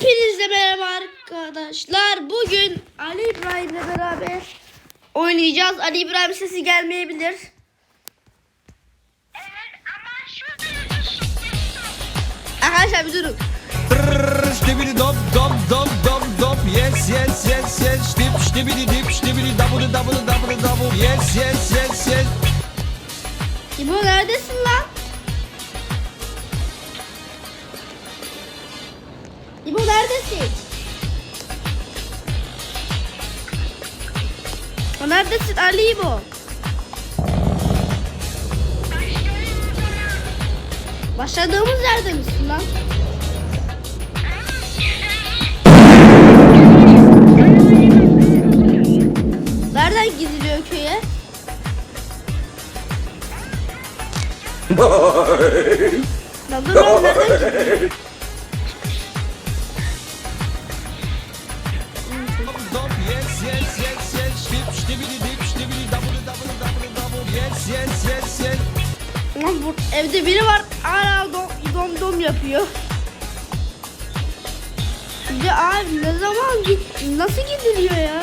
Hepinize merhaba arkadaşlar. Bugün Ali İbrahim'le beraber oynayacağız. Ali İbrahim sesi gelmeyebilir. Arkadaşlar bir durun. Stibidi dop dop dop dop dop yes yes yes yes Stip stibidi dip stibidi double double double double yes yes yes yes İbo neredesin lan? İbo neredesin? Neredesin Ali İbo? Başladığımız yerde misin lan? Nereden gidiliyor köye? Lan dur lan nereden gidiliyor? yes yes yes yes Stip stibidi dip stibidi double double double double yes yes yes yes Lan bu evde biri var hala dom dom, dom yapıyor. Ya abi ne zaman git nasıl gidiliyor ya?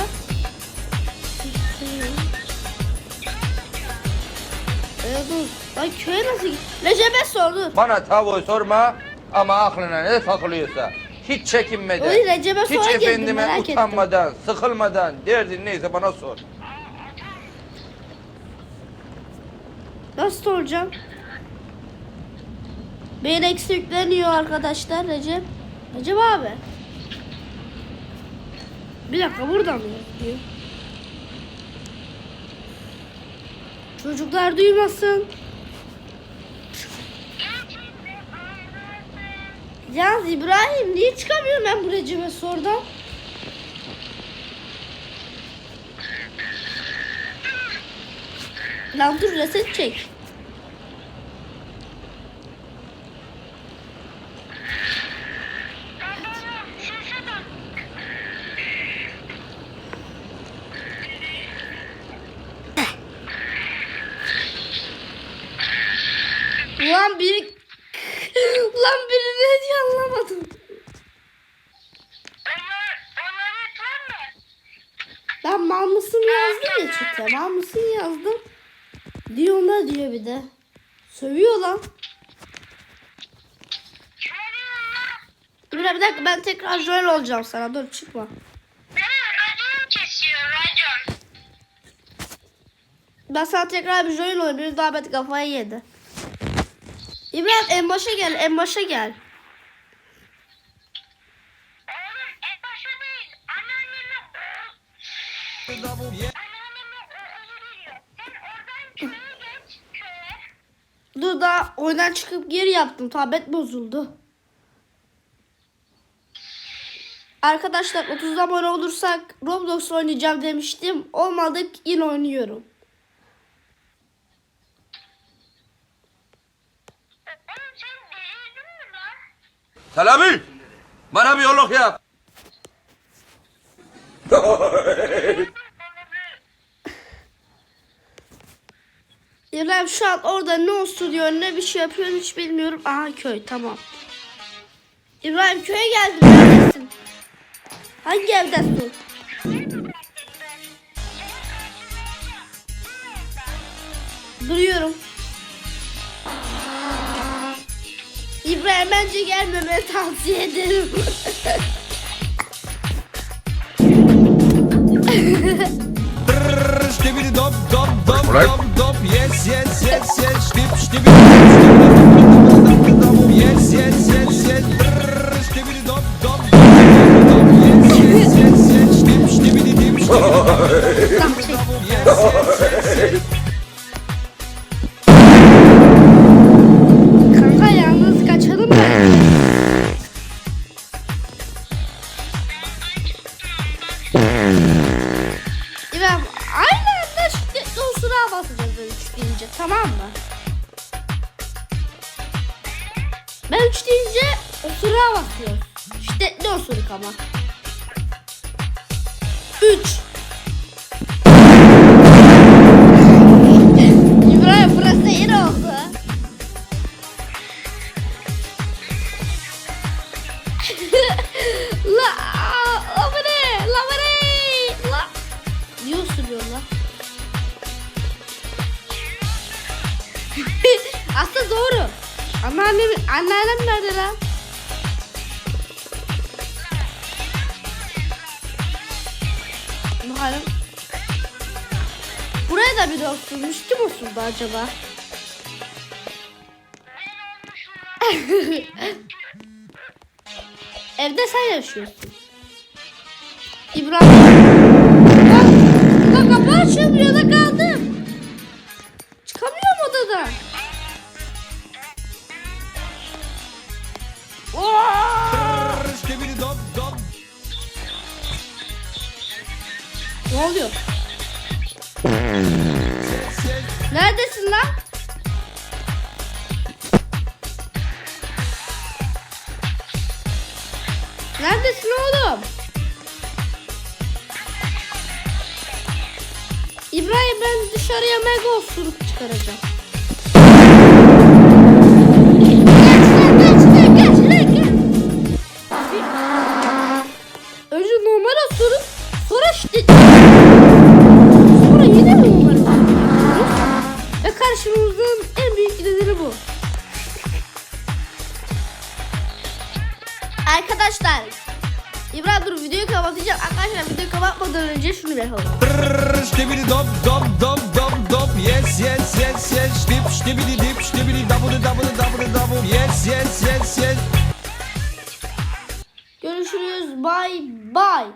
Dur. Lan köye nasıl git? Recep'e sor dur. Bana tavuğu sorma ama aklına ne takılıyorsa. Hiç çekinmeden, Oy, Recep'e hiç sonra geldim, efendime merak ettim. utanmadan, sıkılmadan, derdin neyse bana sor. Nasıl soracağım? Beyin eksi yükleniyor arkadaşlar Recep. Recep abi. Bir dakika burada mı yazıyor? Çocuklar duymasın. Yalnız İbrahim niye çıkamıyorum ben bu Recep'e sordan? Lan dur reset çek. Ulan biri... Ne sorma. Ben mal mısın yazdım ya çıktı. Mal mısın yazdım. Diyor ona diyor bir de. Sövüyor lan. Bir dakika ben tekrar join olacağım sana. Dur çıkma. Ben sana tekrar bir join olayım. Bir daha ben kafayı yedi. İbrahim en başa gel. En başa gel. Oğlum en başa değil. Anneanneme o. double yes Anneanneme o oluyor. Sen oradan köye geç köye. Dur daha oyundan çıkıp geri yaptım. Tablet bozuldu. Arkadaşlar 30 abone olursak Roblox oynayacağım demiştim. Olmadık yine oynuyorum. Selami! Bana bir yolluk yap. İbrahim şu an orada ne olsun diyor ne bir şey yapıyor hiç bilmiyorum. Aha köy tamam. İbrahim köye geldim neredesin? Hangi evdesin? Duruyorum. İbrahim bence gelmemeni tavsiye ederim. Stibidi dop dop dop dop dop Give me a chance to Ben üç deyince osuruğa basıyorum. Şiddetli osuruk ama. Üç. İbrahim burası yer oldu. la, la bu ne? La bu ne? La. Niye osuruyor la? Aslında doğru anneannem nerede lan? Bakalım. Buraya da biri oturmuş. Kim oturdu acaba? Evde sen yaşıyorsun. İbrahim. Bak, bak kapı açılmıyor kaldım. Ne oluyor? Neredesin lan? Neredesin oğlum? İbrahim ben dışarıya mega osuruk çıkaracağım. Ve karşımızın en büyük nedeni bu. Arkadaşlar İbrahim dur videoyu kapatacağım. Arkadaşlar videoyu kapatmadan önce şunu yapalım. Stibidi dop dop dop dop dop. Yes yes yes yes. Stip stibidi dip stibidi double double double double. Yes yes yes yes. Görüşürüz. Bye bye.